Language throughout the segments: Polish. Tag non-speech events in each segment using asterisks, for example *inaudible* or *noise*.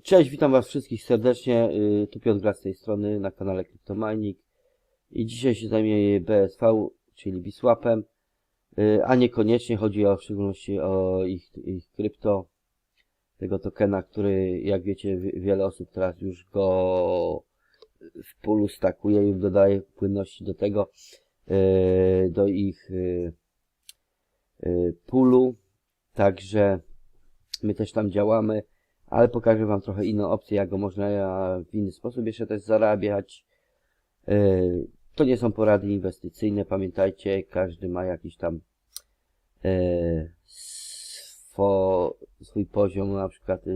Cześć, witam Was wszystkich serdecznie. y, Tu Piotr Gra z tej strony na kanale Cryptomining. I dzisiaj się zajmie BSV, czyli Biswapem. y, A niekoniecznie chodzi o w szczególności o ich, ich krypto, tego tokena, który jak wiecie wi- wiele osób teraz już go w pulu stakuje i dodaje płynności do tego, y, do ich pulu. Także my też tam działamy ale pokażę Wam trochę inną opcję, jak go można w inny sposób jeszcze też zarabiać. E, To nie są porady inwestycyjne, pamiętajcie, każdy ma jakiś tam e, swo, swój poziom, na przykład, e,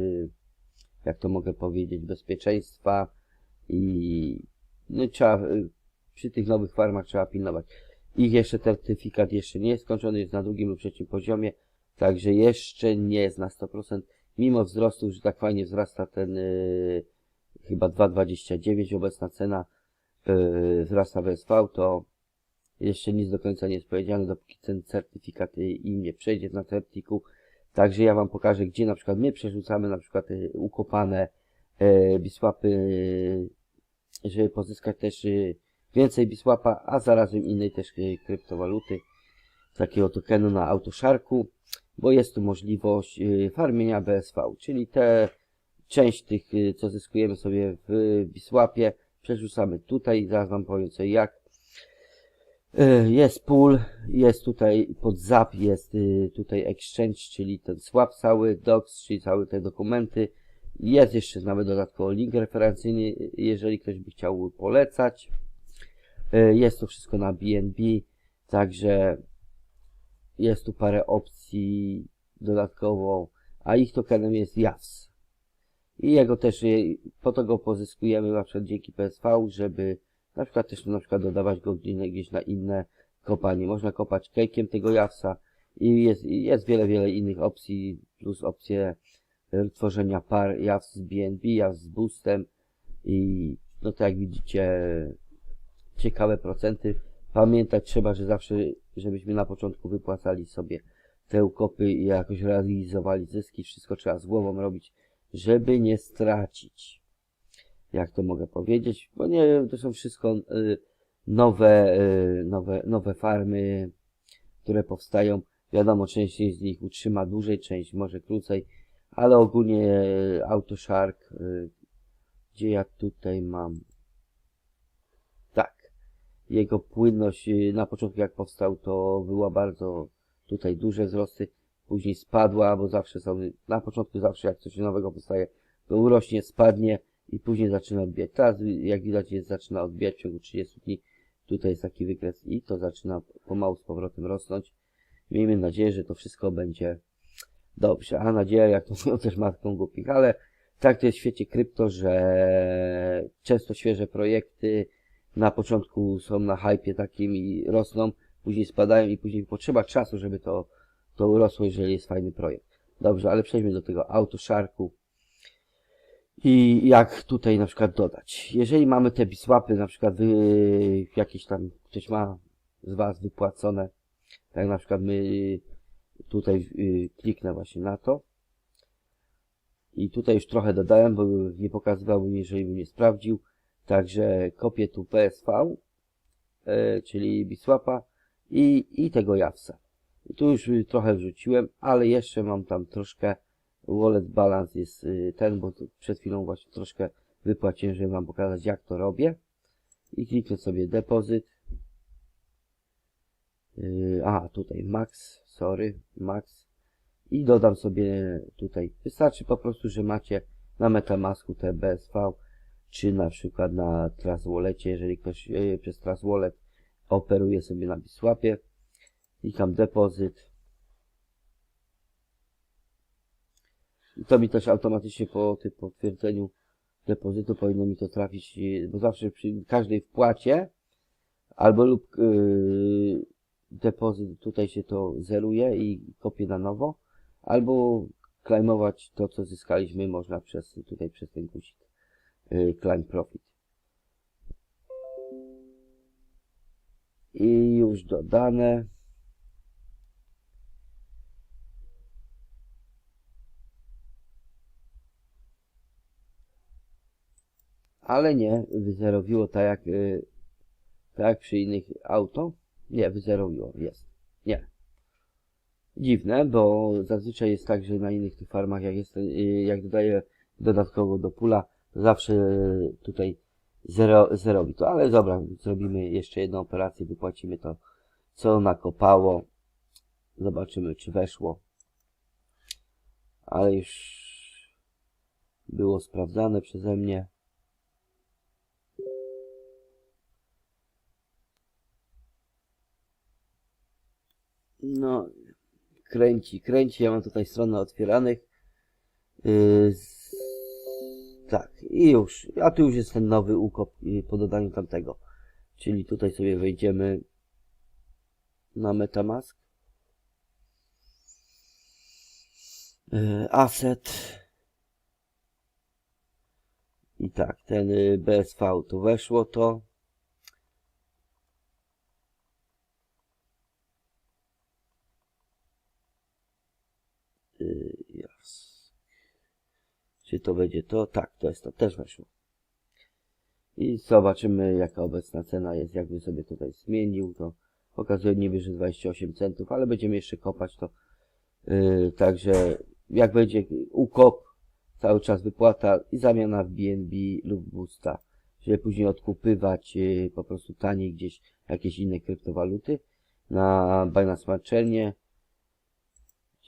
jak to mogę powiedzieć, bezpieczeństwa i no, trzeba, przy tych nowych farmach trzeba pilnować. Ich jeszcze certyfikat jeszcze nie jest skończony, jest na drugim lub trzecim poziomie, także jeszcze nie jest na 100%, mimo wzrostu, że tak fajnie wzrasta ten y, chyba 2,29 obecna cena y, wzrasta w SV, to jeszcze nic do końca nie jest powiedziane, dopóki ten certyfikat y, im nie przejdzie na certiku. Także ja Wam pokażę, gdzie na przykład my przerzucamy na przykład y, ukopane bisłapy, żeby pozyskać też więcej bisłapa, a zarazem innej też y, kryptowaluty, takiego tokenu na autoszarku bo jest tu możliwość y, farmienia BSV, czyli te część tych, y, co zyskujemy sobie w Bisłapie, przerzucamy tutaj, zaraz Wam powiem co jak. Y, Jest pool, jest tutaj pod ZAP, jest tutaj exchange, czyli ten swap cały, docs, czyli całe te dokumenty. Jest jeszcze nawet dodatkowo link referencyjny, jeżeli ktoś by chciał polecać. Jest to wszystko na BNB, także jest tu parę opcji dodatkowo, a ich tokenem jest JAWS. I jego też, po to go pozyskujemy na przykład dzięki PSV, żeby na przykład też na przykład dodawać go gdzieś na inne kopanie. Można kopać cake'iem tego JAWSa i jest, jest wiele, wiele innych opcji, plus opcje y, tworzenia par JAWS z BNB, JAWS z boostem i no to jak widzicie ciekawe procenty. Pamiętać trzeba, że zawsze, żebyśmy na początku wypłacali sobie te ukopy i jakoś realizowali zyski. Wszystko trzeba z głową robić, żeby nie stracić. Jak to mogę powiedzieć? Bo nie, to są wszystko y, nowe, y, nowe, nowe farmy, które powstają. Wiadomo, część z nich utrzyma dłużej, część może krócej, ale ogólnie y, AutoShark, y, gdzie ja tutaj mam jego płynność y, na początku jak powstał to była bardzo tutaj duże wzrosty, później spadła, bo zawsze są, na początku zawsze jak coś nowego powstaje, to urośnie, spadnie i później zaczyna odbijać. Teraz y, jak widać jest, zaczyna odbijać w ciągu 30 dni, tutaj jest taki wykres i to zaczyna pomału z powrotem rosnąć. Miejmy nadzieję, że to wszystko będzie dobrze, a nadzieja jak to mówią *laughs* też matką głupich, ale tak to jest w świecie krypto, że często świeże projekty, na początku są na hypie takim i rosną, później spadają i później potrzeba czasu, żeby to, to urosło, jeżeli jest fajny projekt. Dobrze, ale przejdźmy do tego autoszarku. I jak tutaj na przykład dodać. Jeżeli mamy te bisłapy, na przykład wy, jakieś tam ktoś ma z Was wypłacone, tak na przykład my tutaj y, kliknę właśnie na to. I tutaj już trochę dodałem, bo nie pokazywał jeżeli bym nie sprawdził. Także kopię tu PSV, e, czyli Biswapa i, i tego Jawsa. I tu już trochę wrzuciłem, ale jeszcze mam tam troszkę wallet balance jest y, ten, bo przed chwilą właśnie troszkę wypłaciłem, żeby wam pokazać jak to robię. I kliknę sobie depozyt. Yy, a, tutaj max, sorry, max. I dodam sobie tutaj, wystarczy po prostu, że macie na Metamasku te BSV, czy na przykład na Trust Wallecie, jeżeli ktoś yy, przez Trust Wallet operuje sobie na Biswapie. Klikam depozyt. I to mi też automatycznie po tym potwierdzeniu depozytu powinno mi to trafić, yy, bo zawsze przy każdej wpłacie albo lub yy, depozyt tutaj się to zeruje i kopię na nowo, albo claimować to, co zyskaliśmy można przez tutaj przez ten guzik yy, claim profit. I już dodane. ale nie wyzerowiło tak jak, y, tak jak przy innych auto. Nie, wyzerowiło, jest. Nie. Dziwne, bo zazwyczaj jest tak, że na innych tych farmach, jak, jest, y, jak dodaję dodatkowo do pula, zawsze y, tutaj zero, zerowi to, ale dobra, zrobimy jeszcze jedną operację, wypłacimy to, co nakopało. Zobaczymy, czy weszło. Ale już było sprawdzane przeze mnie. No, kręci, kręci. Ja mam tutaj stronę otwieranych. Yy. Tak, i już. A tu już jest ten nowy ukop po dodaniu tamtego. Czyli tutaj sobie wejdziemy na Metamask. Yy, asset. I tak, ten y, BSV to weszło to. Y, Jas. Czy to będzie to? Tak, to jest to, też weszło. I zobaczymy jaka obecna cena jest, jakby sobie tutaj zmienił, to pokazuje nie wyżej 28 centów, ale będziemy jeszcze kopać to. Yy, także jak będzie ukop, cały czas wypłata i zamiana w BNB lub Boosta, żeby później odkupywać yy, po prostu taniej gdzieś jakieś inne kryptowaluty na Binance Smart Chainie.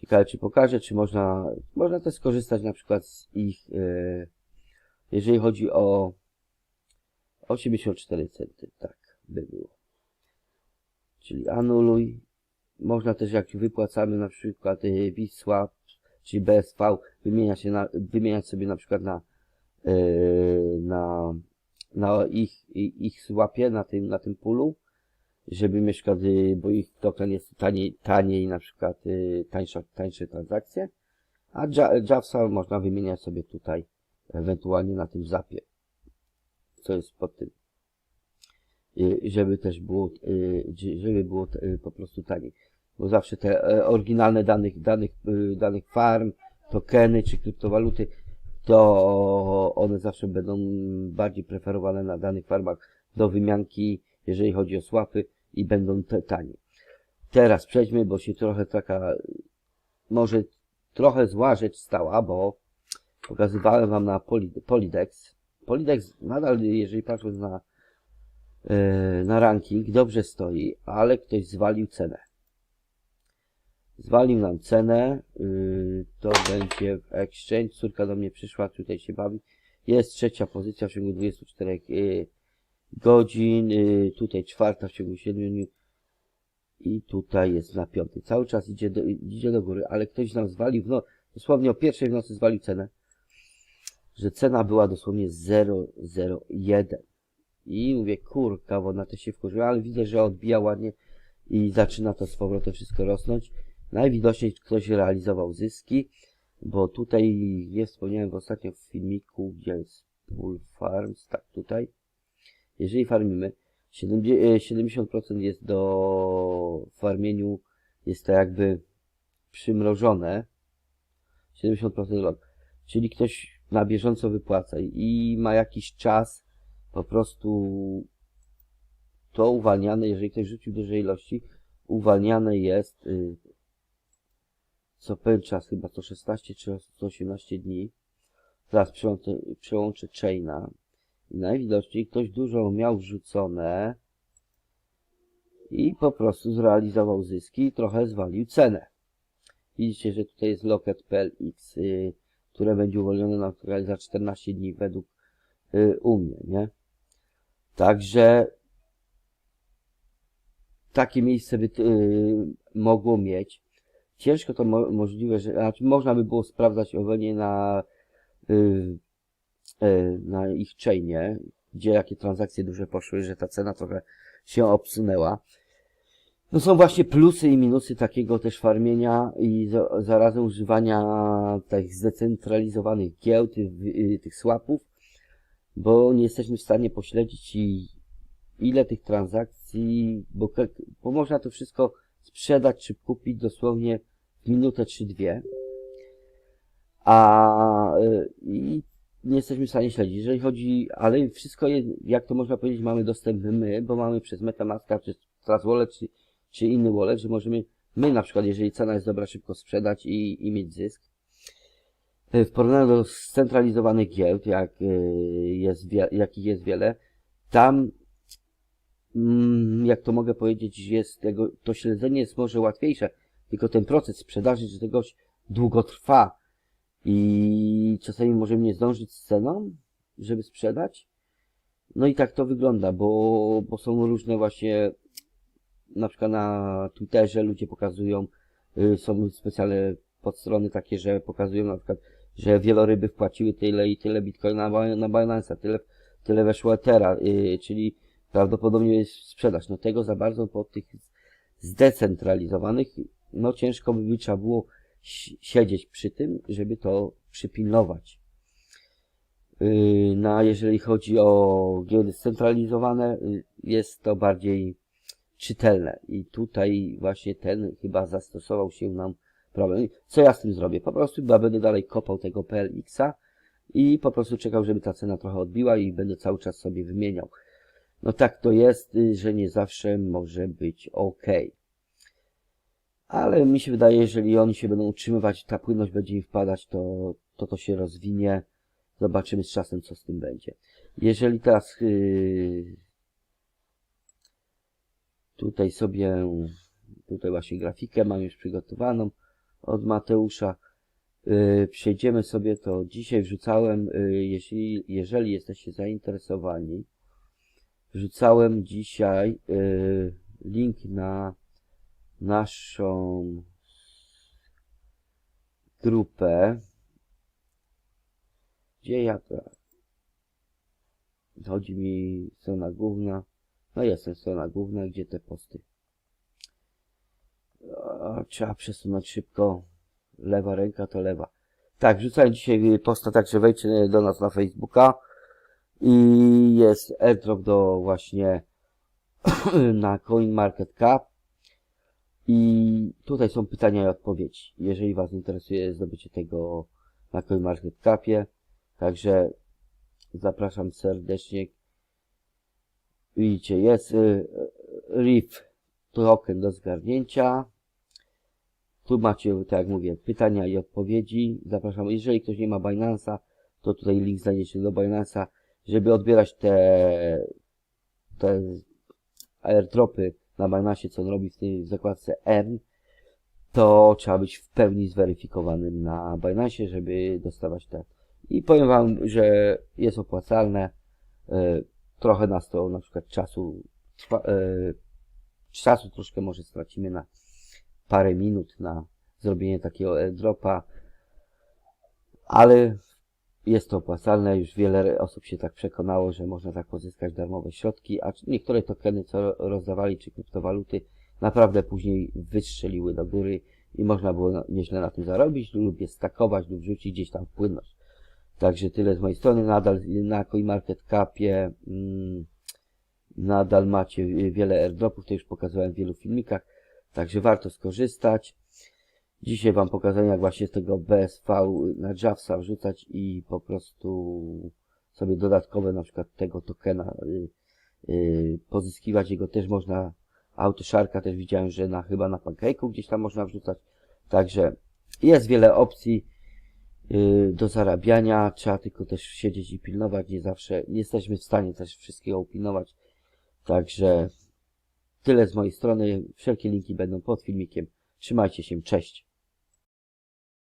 Ciekawe czy pokażę, czy można, można też skorzystać na przykład z ich, yy, jeżeli chodzi o 84 centy, tak by było. Czyli anuluj. Można też jak wypłacamy na przykład yy, BitSwap, czyli BSV, wymieniać, się na, wymieniać sobie na przykład na, yy, na, na ich, i- ich swapie, na tym, na tym pulu, żeby mieszkać, yy, bo ich token jest taniej, taniej na przykład yy, tańsza, tańsze transakcje, a Ja- Javsa można wymieniać sobie tutaj, ewentualnie na tym zapie, co jest pod tym, yy, żeby też było, żeby było po prostu taniej. Bo zawsze te e, oryginalne danych, danych, y, danych farm, tokeny czy kryptowaluty, to one zawsze będą bardziej preferowane na danych farmach do wymianki, jeżeli chodzi o swapy i będą te tanie. Teraz przejdźmy, bo się trochę taka, może trochę zła rzecz stała, bo pokazywałem wam na Poly, Polydex. Polydex nadal, jeżeli patrząc na, e, na ranking, dobrze stoi, ale ktoś zwalił cenę zwalił nam cenę, yy, to będzie w exchange, córka do mnie przyszła, tutaj się bawi, jest trzecia pozycja w ciągu 24 yy, godzin, yy, tutaj czwarta w ciągu 7 dni i tutaj jest na piąty, cały czas idzie do, idzie do góry, ale ktoś nam zwalił, no dosłownie o pierwszej w nocy zwalił cenę, że cena była dosłownie 0,01 i mówię, kurka, bo na to się wkurzyła, ale widzę, że odbija ładnie i zaczyna to z powrotem wszystko rosnąć. Najwidoczniej ktoś realizował zyski, bo tutaj nie wspomniałem w ostatnim filmiku, gdzie jest Farms, tak tutaj. Jeżeli farmimy, 70% jest do farmieniu, jest to jakby przymrożone. 70% lot. Czyli ktoś na bieżąco wypłaca i ma jakiś czas po prostu to uwalniane, jeżeli ktoś rzucił duże ilości, uwalniane jest y, co pewien czas, chyba to 16 czy 118 dni. Zaraz przełączę, przełączę chaina. Najwidoczniej ktoś dużo miał wrzucone i po prostu zrealizował zyski i trochę zwalił cenę. Widzicie, że tutaj jest locket PLX, y, które będzie uwolnione na za 14 dni według y, u mnie, nie? Także takie miejsce by y, mogło mieć. Ciężko to mo możliwe, że znaczy można by było sprawdzać owolnie na, y, y, na ich chainie, gdzie jakie transakcje duże poszły, że ta cena trochę się obsunęła. No są właśnie plusy i minusy takiego też farmienia i za, zarazem używania tych zdecentralizowanych giełd, tych, y, tych swapów, bo nie jesteśmy w stanie pośledzić i ile tych transakcji, bo, bo można to wszystko sprzedać czy kupić dosłownie w minutę czy dwie. A y, i nie jesteśmy w stanie śledzić. Jeżeli chodzi, ale wszystko jest, jak to można powiedzieć, mamy dostęp my, bo mamy przez Metamaska, przez Trust Wallet, czy, czy inny wallet, że możemy, my na przykład, jeżeli cena jest dobra, szybko sprzedać i, i mieć zysk. Y, W porównaniu do scentralizowanych giełd, jak y, jest, jakich jest wiele, tam, mm, jak to mogę powiedzieć, jest tego, to śledzenie jest może łatwiejsze, tylko ten proces sprzedaży czegoś długo trwa i czasami możemy nie zdążyć z ceną, żeby sprzedać. No i tak to wygląda, bo, bo są różne właśnie, na przykład na Twitterze ludzie pokazują, y, są specjalne podstrony takie, że pokazują na przykład, że wieloryby wpłaciły tyle i tyle bitcoina na, na Binance'a, tyle, tyle weszło Ethera, y, czyli prawdopodobnie jest sprzedaż. No tego za bardzo po tych zdecentralizowanych, no ciężko by trzeba było siedzieć przy tym, żeby to przypilnować. Yy, No, a jeżeli chodzi o giełdy scentralizowane, yy, jest to bardziej czytelne. I tutaj właśnie ten chyba zastosował się nam problem. Co ja z tym zrobię? Po prostu chyba będę dalej kopał tego PLX-a i po prostu czekał, żeby ta cena trochę odbiła i będę cały czas sobie wymieniał. No tak to jest, yy, że nie zawsze może być ok. Ale mi się wydaje, jeżeli oni się będą utrzymywać, ta płynność będzie im wpadać, to to, to się rozwinie. Zobaczymy z czasem, co z tym będzie. Jeżeli teraz yy, tutaj sobie, tutaj właśnie grafikę mam już przygotowaną od Mateusza. Yy, przejdziemy sobie to. Dzisiaj wrzucałem, yy, jeśli, jeżeli jesteście zainteresowani, wrzucałem dzisiaj yy, link na naszą grupę, gdzie ja. Chodzi mi strona główna. No jestem strona główna, gdzie te posty. Trzeba przesunąć szybko. Lewa ręka to lewa. Tak, wrzucałem dzisiaj posta, także wejdźcie do nas na Facebooka. I jest airdrop do właśnie *coughs* na CoinMarketCap. I tutaj są pytania i odpowiedzi. Jeżeli Was interesuje zdobycie tego na CoinMarketCapie, także zapraszam serdecznie. Widzicie, jest y, RIF token do zgarnięcia. Tu macie, tak jak mówię, pytania i odpowiedzi. Zapraszam, jeżeli ktoś nie ma Binance'a, to tutaj link znajdziecie do Binance'a, żeby odbierać te, te airdropy na Binance, co on robi w tej zakładce Earn, to trzeba być w pełni zweryfikowanym na Binance, żeby dostawać te. I powiem Wam, że jest opłacalne. E, Trochę nas to na przykład czasu, e, czasu troszkę może stracimy na parę minut na zrobienie takiego airdropa, ale jest to opłacalne, już wiele osób się tak przekonało, że można tak pozyskać darmowe środki, a niektóre tokeny, co rozdawali, czy kryptowaluty, naprawdę później wystrzeliły do góry i można było nieźle na tym zarobić, lub je stakować, lub wrzucić gdzieś tam płynność. Także tyle z mojej strony, nadal na CoinMarketCapie mm, nadal macie wiele airdropów, to już pokazałem w wielu filmikach, także warto skorzystać. Dzisiaj Wam pokazałem, jak właśnie z tego BSV na Javsa wrzucać i po prostu sobie dodatkowe na przykład tego tokena y, y, pozyskiwać. Jego też można, Autosharka też widziałem, że na chyba na Pancake'u gdzieś tam można wrzucać. Także jest wiele opcji y, do zarabiania. Trzeba tylko też siedzieć i pilnować. Nie zawsze nie jesteśmy w stanie też wszystkiego upilnować. Także tyle z mojej strony. Wszelkie linki będą pod filmikiem. Trzymajcie się. Cześć.